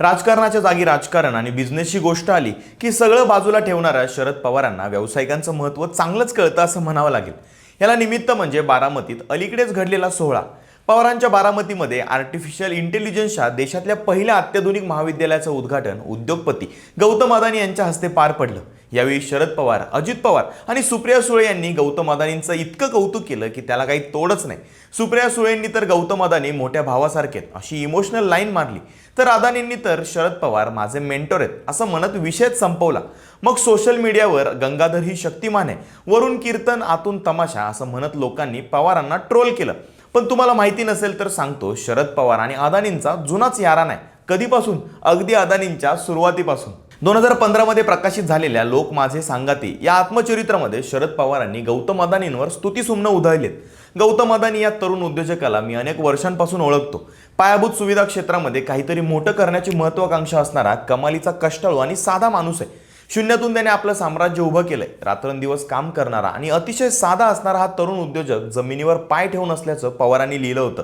राजकारणाच्या जागी राजकारण आणि बिझनेसची गोष्ट आली की सगळं बाजूला ठेवणाऱ्या शरद पवारांना व्यावसायिकांचं महत्त्व चांगलंच कळतं असं म्हणावं लागेल. याला निमित्त म्हणजे बारामतीत अलीकडेच घडलेला सोहळा. पवारांच्या बारामतीमध्ये आर्टिफिशियल इंटेलिजन्सच्या देशातल्या पहिल्या अत्याधुनिक महाविद्यालयाचं उद्घाटन उद्योगपती गौतम अदानी यांच्या हस्ते पार पडलं. यावेळी शरद पवार अजित पवार आणि सुप्रिया सुळे यांनी गौतम अदानींचं इतकं कौतुक केलं की त्याला काही तोडच नाही. सुप्रिया सुळेंनी तर गौतम अदानी मोठ्या भावासारखेत अशी इमोशनल लाईन मारली तर अदानींनी तर शरद पवार माझे मेंटोर आहेत असं म्हणत विषयच संपवला. मग सोशल मीडियावर गंगाधर ही शक्तिमान आहे. वरून कीर्तन आतून तमाशा असं म्हणत लोकांनी पवारांना ट्रोल केलं. पण तुम्हाला माहिती नसेल तर सांगतो शरद पवार आणि अदानींचा जुनाच यारा नाही. कधीपासून? अगदी अदानींच्या सुरुवातीपासून. दोन हजार पंधरामध्ये प्रकाशित झालेल्या लोक माझे सांगाती या आत्मचरित्रामध्ये शरद पवारांनी गौतम अदानींवर स्तुतीसुमनं उधळलेत. गौतम अदानी या तरुण उद्योजकाला मी अनेक वर्षांपासून ओळखतो. पायाभूत सुविधा क्षेत्रामध्ये काहीतरी मोठं करण्याची महत्वाकांक्षा असणारा कमालीचा कष्टाळू आणि साधा माणूस आहे. शून्यातून त्याने आपलं साम्राज्य उभं केलंय. रात्रंदिवस काम करणारा आणि अतिशय साधा असणारा हा तरुण उद्योजक जमिनीवर पाय ठेवून असल्याचं पवारांनी लिहिलं होतं.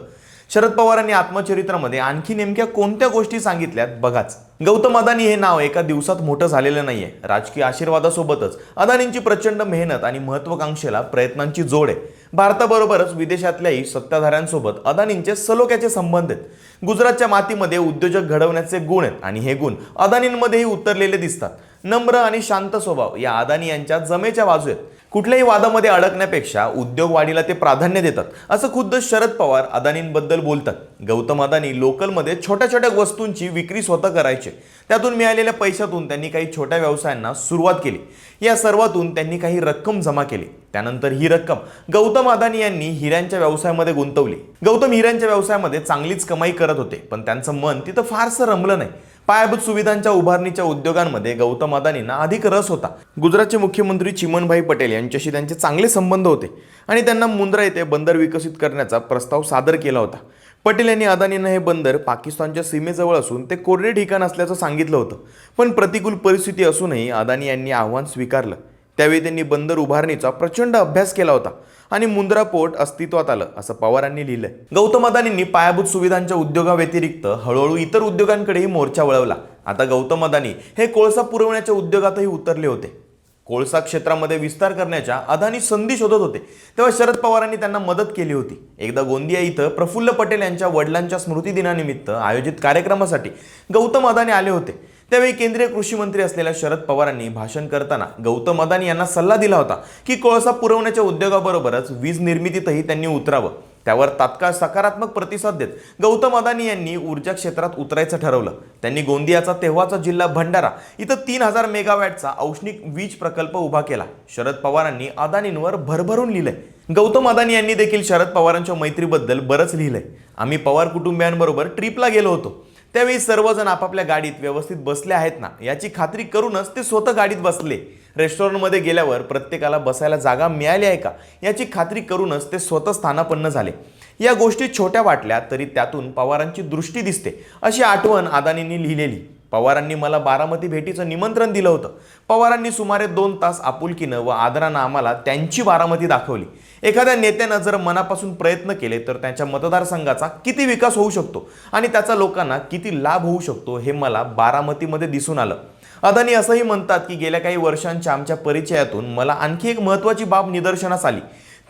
शरद पवारांनी आत्मचरित्रामध्ये आणखी नेमक्या कोणत्या गोष्टी सांगितल्यात? बघाच. गौतम अदानी हे नाव एका दिवसात मोठं झालेलं नाहीये. राजकीय आशीर्वादासोबतच अदानींची प्रचंड मेहनत आणि महत्वाकांक्षेला प्रयत्नांची जोड आहे. भारताबरोबरच विदेशातल्याही सत्ताधाऱ्यांसोबत अदानींचे सलोख्याचे संबंध आहेत. गुजरातच्या मातीमध्ये उद्योजक घडवण्याचे गुण आहेत आणि हे गुण अदानींमध्येही उतरलेले दिसतात. नम्र आणि शांत स्वभाव या अदानी यांच्या जमेच्या बाजू आहेत कुठल्याही वादामध्ये अडकण्यापेक्षा उद्योग वाढीला ते प्राधान्य देतात. असं खुद्द शरद पवार अदानींबद्दल बोलतात. गौतम अदानी लोकलमध्ये छोट्या छोट्या वस्तूंची विक्री स्वतः करायचे. त्यातून मिळालेल्या पैशातून त्यांनी काही छोट्या व्यवसायांना सुरुवात केली. या सर्वातून त्यांनी काही रक्कम जमा केली. त्यानंतर ही रक्कम गौतम अदानी यांनी हिऱ्यांच्या व्यवसायामध्ये गुंतवली. गौतम हिऱ्यांच्या व्यवसायामध्ये चांगलीच कमाई करत होते पण त्यांचं मन तिथं फारसं रमलं नाही. पायाभूत सुविधांच्या उभारणीच्या उद्योगांमध्ये गौतम अदानींना अधिक रस होता. गुजरातचे मुख्यमंत्री चिमनभाई पटेल यांच्याशी त्यांचे चांगले संबंध होते आणि त्यांना मुंद्रा येथे बंदर विकसित करण्याचा प्रस्ताव सादर केला होता. पटेल यांनी अदानींना हे बंदर पाकिस्तानच्या सीमेजवळ असून ते कोरडे ठिकाण असल्याचं सांगितलं होतं. पण प्रतिकूल परिस्थिती असूनही अदानी यांनी आव्हान स्वीकारलं. त्यावेळी त्यांनी बंदर उभारणीचा प्रचंड अभ्यास केला होता आणि मुंद्रा पोर्ट अस्तित्वात आलं असं पवारांनी लिहिलंय. गौतम अदानींनी पायाभूत सुविधांच्या उद्योगाव्यतिरिक्त हळूहळू इतर उद्योगांकडेही मोर्चा वळवला. आता गौतम अदानी हे कोळसा पुरवण्याच्या उद्योगातही उतरले होते. कोळसा क्षेत्रामध्ये विस्तार करण्याच्या अदानी संधी शोधत होते. तेव्हा शरद पवारांनी त्यांना मदत केली होती. एकदा गोंदिया इथं प्रफुल्ल पटेल यांच्या वडिलांच्या स्मृती दिनानिमित्त आयोजित कार्यक्रमासाठी गौतम अदानी आले होते. त्यावेळी केंद्रीय कृषी मंत्री असलेल्या शरद पवारांनी भाषण करताना गौतम अदानी यांना सल्ला दिला होता की कोळसा पुरवण्याच्या उद्योगाबरोबरच वीज निर्मितीतही त्यांनी उतरावं. त्यावर तात्काळ सकारात्मक प्रतिसाद देत गौतम अदानी यांनी ऊर्जा क्षेत्रात उतरायचं ठरवलं. त्यांनी गोंदियाचा तेव्हाचा जिल्हा भंडारा इथं तीन हजार मेगावॅटचा औष्णिक वीज प्रकल्प उभा केला. शरद पवारांनी अदानींवर भरभरून लिहिलंय. गौतम अदानी यांनी देखील शरद पवारांच्या मैत्रीबद्दल बरंच लिहिलंय. आम्ही पवार कुटुंबियांबरोबर ट्रिपला गेलो होतो. त्यावेळी सर्वजण आपापल्या गाडीत व्यवस्थित बसले आहेत ना याची खात्री करूनच ते स्वतः गाडीत बसले. रेस्टॉरंटमध्ये गेल्यावर प्रत्येकाला बसायला जागा मिळाली आहे का याची खात्री करूनच ते स्वतः स्थानापन्न झाले. या गोष्टी छोट्या वाटल्या तरी त्यातून पवारांची दृष्टी दिसते अशी आठवण अदानींनी लिहिलेली. पवारांनी मला बारामती भेटीचं निमंत्रण दिलं होतं. पवारांनी सुमारे दोन तास आपुलकीनं व आदरानं आम्हाला त्यांची बारामती दाखवली. एखाद्या नेत्यानं जर मनापासून प्रयत्न केले तर त्यांच्या मतदारसंघाचा किती विकास होऊ शकतो आणि त्याचा लोकांना किती लाभ होऊ शकतो हे मला बारामतीमध्ये दिसून आलं. अदानी असंही म्हणतात की गेल्या काही वर्षांच्या आमच्या परिचयातून मला आणखी एक महत्त्वाची बाब निदर्शनास आली.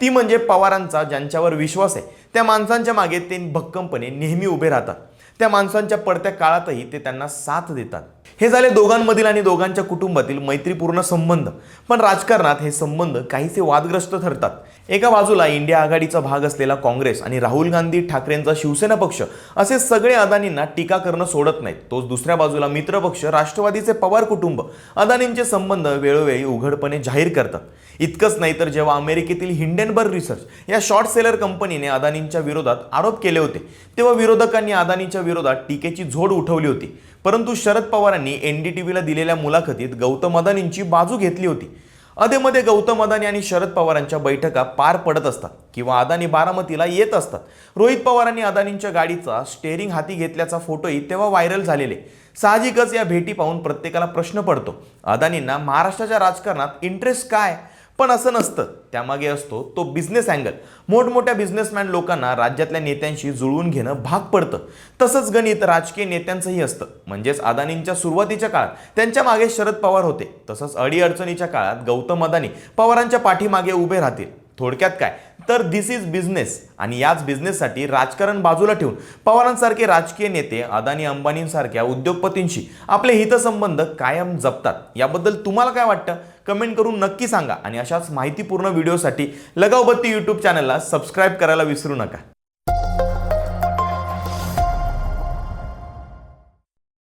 ती म्हणजे पवारांचा ज्यांच्यावर विश्वास आहे त्या माणसांच्या मागे ते भक्कमपणे नेहमी उभे राहतात. त्या माणसांच्या पडत्या काळातही ते त्यांना साथ देतात. हे झाले दोघांमधील आणि दोघांच्या कुटुंबातील मैत्रीपूर्ण संबंध. पण राजकारणात हे संबंध काहीसे वादग्रस्त ठरतात. एका बाजूला इंडिया आघाडीचा भाग असलेला काँग्रेस आणि राहुल गांधी ठाकरेंचा शिवसेना पक्ष असे सगळे अदानींना टीका करणं सोडत नाहीत. तोच दुसऱ्या बाजूला मित्रपक्ष राष्ट्रवादीचे पवार कुटुंब अदानींचे संबंध वेळोवेळी उघडपणे जाहीर करतात. इतकंच नाही तर जेव्हा अमेरिकेतील हिंडेनबर्ग रिसर्च या शॉर्ट सेलर कंपनीने अदानी अदानींच्या विरोधात आरोप केले होते. तेव्हा विरोधकांनी अदानीच्या विरोधात टीकेची झोड उठवली होती. परंतु शरद पवारांनी एन डी टी व्हीला दिलेल्या मुलाखतीत गौतम अदानींची बाजू घेतली होती. अधेमध्ये गौतम अदानी आणि शरद पवारांच्या बैठका पार पडत असतात किंवा अदानी बारामतीला येत असतात. रोहित पवारांनी अदानींच्या गाडीचा स्टेअरिंग हाती घेतल्याचा फोटोही तेव्हा व्हायरल झालेले. साहजिकच या भेटी पाहून प्रत्येकाला प्रश्न पडतो. अदानींना महाराष्ट्राच्या राजकारणात इंटरेस्ट काय? पण असं नसतं. त्यामागे असतो तो बिझनेस अँगल मोठमोठ्या बिझनेसमॅन लोकांना राज्यातल्या नेत्यांशी जुळवून घेणं भाग पडतं. तसंच गणित राजकीय नेत्यांचंही असतं. म्हणजेच अदानींच्या सुरुवातीच्या काळात त्यांच्या मागे शरद पवार होते. तसंच अडीअडचणीच्या काळात गौतम अदानी पवारांच्या पाठीमागे उभे राहतील. थोडक्यात काय? तर दिस इज बिझनेस आणि याच बिझनेससाठी राजकारण बाजूला ठेवून पवारांसारखे राजकीय नेते अदानी अंबानींसारख्या उद्योगपतींशी आपले हितसंबंध कायम जपतात. याबद्दल तुम्हाला काय वाटतं? कमेंट करून नक्की सांगा. आणि अशाच माहितीपूर्ण व्हिडिओसाठी लगावबत्ती यूट्यूब चॅनलला सबस्क्राईब करायला विसरू नका.